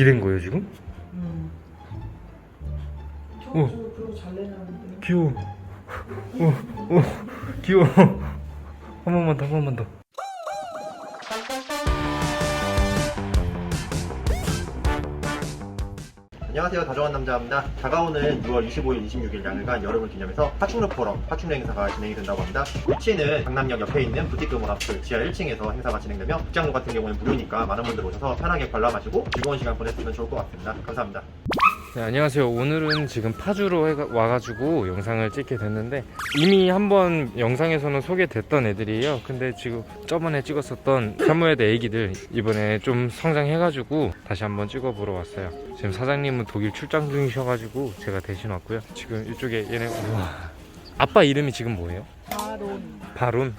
기댄 거예요 지금? 음. 어. 잘 내놨는데. 귀여워. 어, 어, 귀여워. 한 번만 더, 한 번만 더. 안녕하세요. 다정한 남자입니다. 다가오는 6월 25일 26일 양일간 여름을 기념해서 파충류 포럼 파충류 행사가 진행이 된다고 합니다. 위치는 강남역 옆에 있는 부티크 모나스 지하 1층에서 행사가 진행되며 입장료 같은 경우는 무료니까 많은 분들 오셔서 편하게 관람하시고 즐거운 시간 보냈으면 좋을 것 같습니다. 감사합니다 네, 안녕하세요. 오늘은 지금 파주로 해가- 와가지고 영상을 찍게 됐는데 이미 한번 영상에서는 소개됐던 애들이에요. 근데 지금 저번에 찍었었던 사무에드 애기들 이번에 좀 성장해가지고 다시 한번 찍어보러 왔어요. 지금 사장님은 독일 출장 중이셔가지고 제가 대신 왔고요. 지금 이쪽에 얘네 우와. 아빠 이름이 지금 뭐예요? 바론. 바론.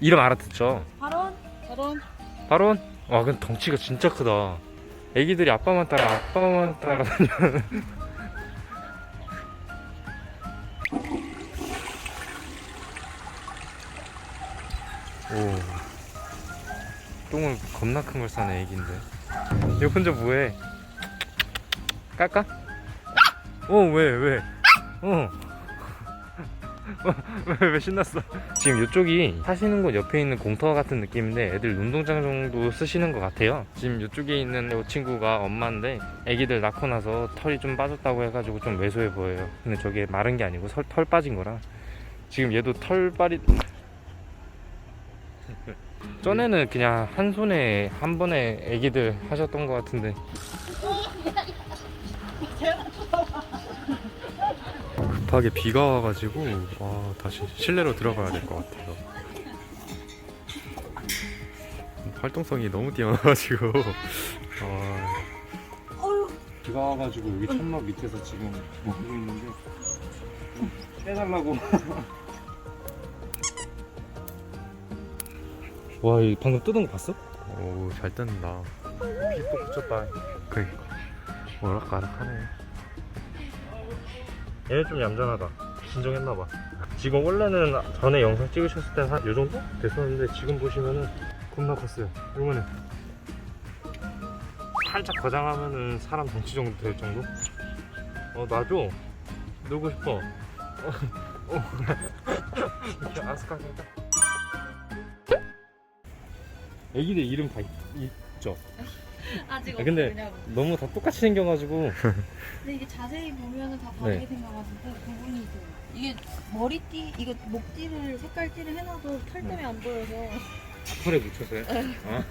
이름 알아듣죠? 바론? 바론? 바론? 와, 근데 덩치가 진짜 크다. 애기들이 아빠만 따라 아빠만 따라다녀. 오. 똥을 겁나 큰 걸 싸네 애기인데. 얘 혼자 뭐해? 깔까? 어, 왜, 왜? 어. 왜, 왜 신났어? 지금 이쪽이 사시는 곳 옆에 있는 공터 같은 느낌인데 애들 운동장 정도 쓰시는 것 같아요. 지금 이쪽에 있는 이 친구가 엄마인데 애기들 낳고 나서 털이 좀 빠졌다고 해가지고 좀 왜소해 보여요. 근데 저게 마른 게 아니고 설- 털 빠진 거라. 지금 얘도 털빨이 전에는 그냥 한 손에 한 번에 애기들 하셨던 것 같은데 급하게 비가 와가지고 와 다시 실내로 들어가야 될 것 같아요. 활동성이 너무 뛰어나가지고 아, 비가 와가지고 여기 천막 밑에서 지금 먹고 있는데 좀 빼달라고. 와, 이 방금 뜯은 거 봤어? 오, 잘 뜯는다. 빛도 붙였다. 그니까. 오락가락하네. 얘는 좀 얌전하다. 진정했나봐. 지금 원래는 전에 영상 찍으셨을 때는 한요 정도 됐었는데 지금 보시면은 겁나 컸어요. 요번에 살짝 거장하면은 사람 덩치 정도 될 정도? 어 놔줘. 놀고 싶어. 어, 어. 이렇게 아스카니까. 애기들 이름 다 있, 있죠. 아직 아, 근데- 없냐고. 너무 다 똑같이 생겨가지고 근데 이게 자세히 보면은 다 다르게 네. 생겨가지고 구분이 돼. 이게 머리띠, 이거 목띠를 색깔띠를 해놔도 털 때문에 안 보여서. 털에 묻혀서요? 아.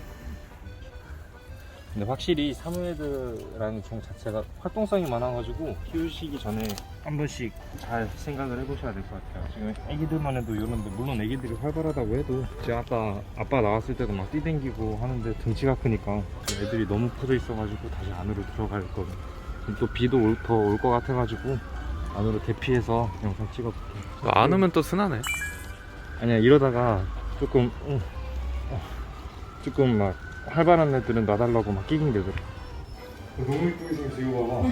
근데 확실히 사무에드라는 종 자체가 활동성이 많아가지고 키우시기 전에 한 번씩 잘 생각을 해보셔야 될 것 같아요. 지금 애기들만 해도 이런데 물론 애기들이 활발하다고 해도 제가 아까 아빠 나왔을 때도 막 뛰댕기고 하는데 등치가 크니까 애들이 너무 퍼져 있어가지고 다시 안으로 들어갈 거. 지금 또 비도 더 올 것 같아가지고 안으로 대피해서 영상 찍어볼게요. 안 오면 또 순하네. 아니야 이러다가 조금 응, 어, 조금 막 활발한 애들은 놔달라고 막 끼긴대더라 너무 이쁘게 생겼어 이거 봐봐.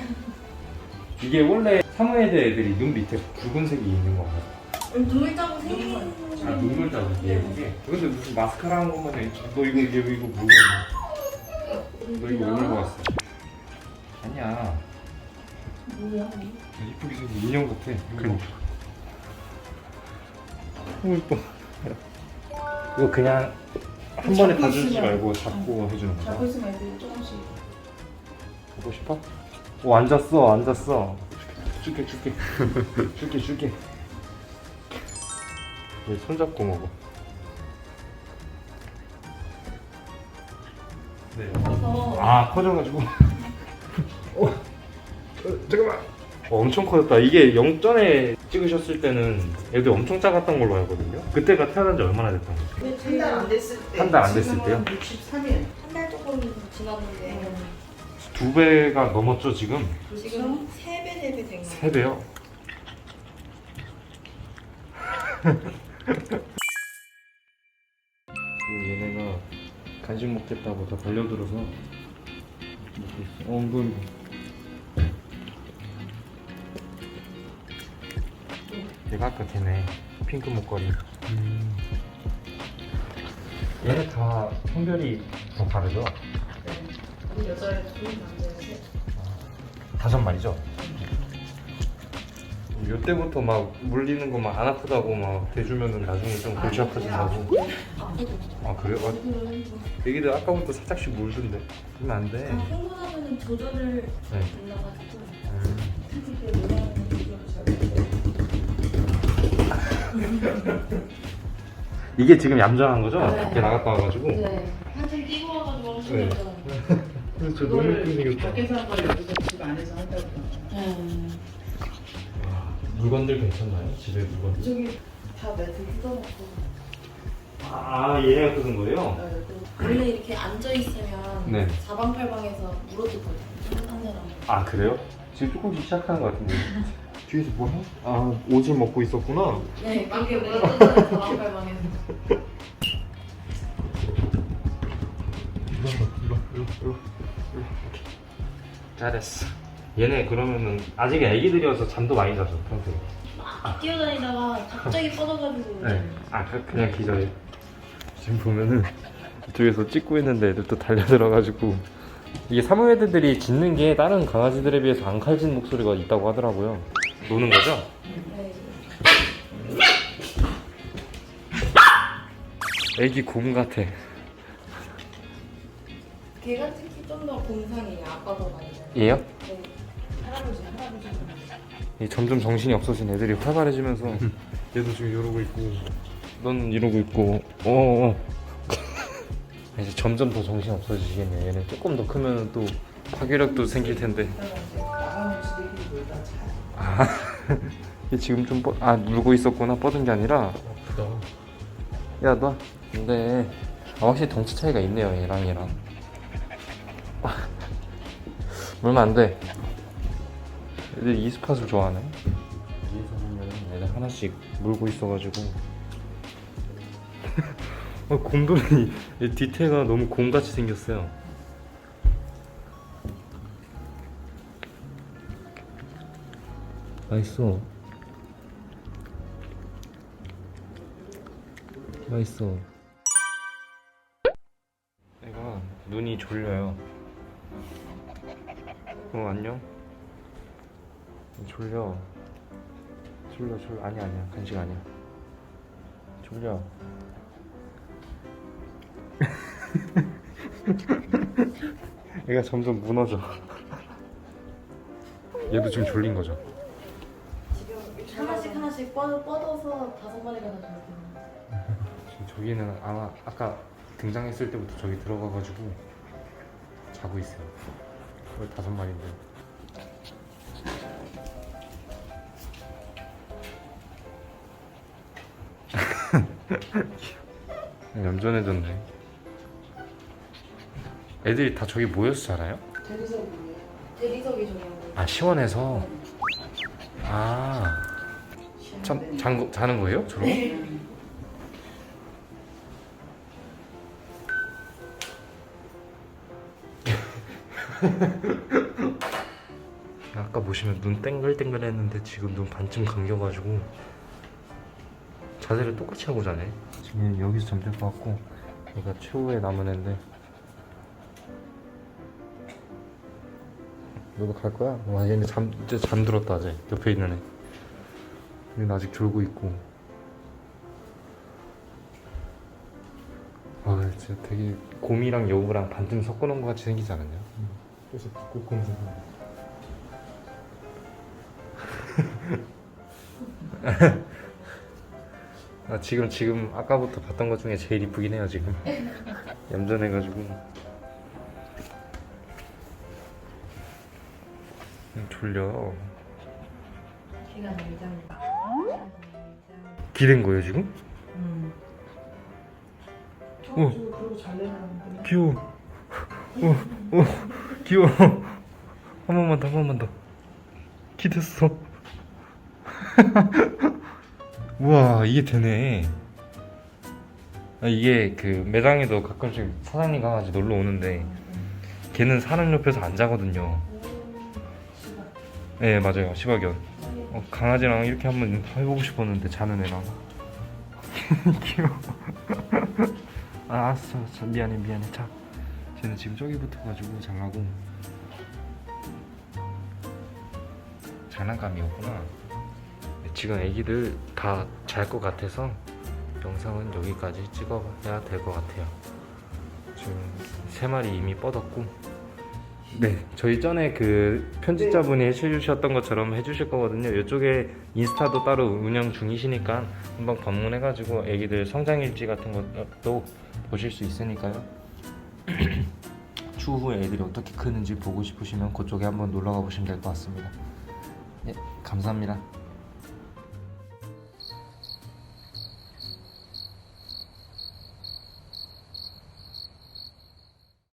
이게 원래 사무에드 애들이 눈 밑에 붉은색이 있는 거 같아. 눈물 자국 생긴 아. 눈물 자국 예쁘게. 근데 무슨 마스카라 한 것만 해. 너 이거 이거 이거 뭐야? 너 이거 왜 물고 왔어? 아니야. 뭐야? 이쁘게 생긴 인형 같아. 그러니까. 너무 이뻐. 이거 그냥 한 번에 다 주지 있으면- 말고 잡고 해주는 거야 잡고 있으면 애들이 조금씩. 보고 싶어? 오 앉았어 앉았어. 줄게 줄게. 줄게 줄게. 얘 손잡고 먹어? 네. 그래서 아 커져가지고. 어, 어, 잠깐만 어, 엄청 커졌다 이게 영전에 찍으셨을 때는 애들 엄청 작았던 걸로 알거든요 그때가 태어난 지 얼마나 됐던 거죠? 한달 안 됐을 때. 한 달 안 됐을 때요? 63일. 한 달 조금 지났는데 두 배가 넘었죠 지금? 지금 세 배, 네 배 된 거. 세 배요? 얘네가 간식 먹겠다고 다 달려들어서 먹고 있어. 어, 이거 이 거. 얘가 아까 걔네 핑크 목걸이. 얘네 다 성별이 다 다르죠? 여자애 둘 남자애 셋. 다섯 마리죠? 요때부터 막 물리는 거 막 안 아프다고 막 대주면은 나중에 좀 골치 아파진다고 아 그래요? 아, 애기들 아까부터 살짝씩 물던데 그러면 안 돼. 흥분하면 조절을 네. 몰라가지고 음. 이게 지금 얌전한 거죠? 네. 밖에 나갔다 와가지고. 네 한참 뛰고 와가지고 하시는 네. 저 너무 생겼다. 밖에서 한 걸 여기서 집 안에서 한다고. 네. 물건들 괜찮나요? 집에 물건들? 저기 다 매트 뜯어놓고 아 얘가 뜯은 거예요? 네, 그 원래 이렇게 앉아있으면 네. 사방팔방에서 물어뜯거든요 한아 그래요? 지금 조금씩 시작하는 것 같은데. 뒤에서 뭐 해? 아 오줌 먹고 있었구나. 네 그렇게 물어뜯어요 사방팔방에서 일로 일로 일로 일로 일로 잘했어. 얘네 그러면은 아직 애기들이어서 잠도 많이 자죠 평소에. 막 뛰어다니다가 갑자기 뻗어가지고 네. 아 그- 그냥 기절해. 지금 보면은 이쪽에서 찍고 있는데 애들 또 달려들어가지고 이게 사모예드들이 짖는 게 다른 강아지들에 비해서 안 칼진 목소리가 있다고 하더라고요. 노는 거죠? 네. 애기 곰 같아. 걔가 특히 좀더 공상이에요 아빠가 많이 얘요? 네. 할아버지 할아버지 이 점점 정신이 없어진 애들이 활발해지면서 얘도 지금 이러고 있고 넌 이러고 있고 어어 이제 점점 더 정신 없어지겠네 얘는 조금 더 크면 또 파괴력도 생길 텐데 나가면 지들끼리 놀다 자. 아 얘 지금 좀 뻗, 아 물고 있었구나 뻗은 게 아니라. 아프다. 야 너 근데 아, 확실히 덩치 차이가 있네요 얘랑 얘랑. 물면 안 돼. 애들 이 스팟을 좋아하네. 위에서 보면 애들 하나씩 물고 있어가지고. 어, 곰돌이 얘 뒤태가 너무 곰같이 생겼어요 맛있어. 맛있어. 애가 눈이 졸려요. 어 안녕? 졸려. 졸려 졸려. 아니야 아니야. 간식 아니야. 졸려. 얘가 점점 무너져. 얘도 지금 졸린 거죠 지금 저기는 아마 아까 등장했을 때부터 저기 들어가가지고 자고 있어요. 거의 다섯 마리인데. 얌전해졌네. 애들이 다 저기 모여서 자나요? 대리석이 저기 있는 아 시원해서? 아 참, 잔, 자는 거예요? 저런? 아까 보시면 눈 땡글땡글 했는데 지금 눈 반쯤 감겨가지고 자세를 똑같이 하고 자네 지금 여기서 잠들 것 같고 얘가 최후의 남은 애인데 너도 갈 거야? 와 얘네 잠 이제 잠들었다 아직 옆에 있는 애 얘는 아직 졸고 있고. 아 진짜 되게 곰이랑 여우랑 반쯤 섞어놓은 것 같이 생기지 않았냐? 그래서 꼭 검색 아 지금 지금 아까부터 봤던 것 중에 제일 이쁘긴 해요 지금. 얌전해가지고. 음, 졸려. 기가 내장 기댄 거예요 지금? 음. 어. 잘 내놨는데. 귀여워. 어, 어, 귀여워. 한 번만 더 한 번만 더. 기댔어. 우와 이게 되네. 아, 이게 그 매장에도 가끔씩 사장님 강아지 놀러 오는데 걔는 사람 옆에서 안 자거든요. 네 맞아요. 시바견 어, 강아지랑 이렇게 한번 해보고 싶었는데 자는 애랑. 귀여워. 아, 알았어 자, 미안해 미안해. 자 쟤는 지금 저기 붙어가지고 잘나고. 장난감이었구나. 네, 지금 애기들 다 잘 것 같아서 영상은 여기까지 찍어야 될 것 같아요. 지금 세 마리 이미 뻗었고 네. 저희 전에 그 편집자분이 해주셨던 것처럼 해주실 거거든요. 이쪽에 인스타도 따로 운영 중이시니까 한번 방문해가지고 애기들 성장 일지 같은 것도 보실 수 있으니까요. 추후에 애들이 어떻게 크는지 보고 싶으시면 그쪽에 한번 놀러 가 보시면 될 것 같습니다. 네 감사합니다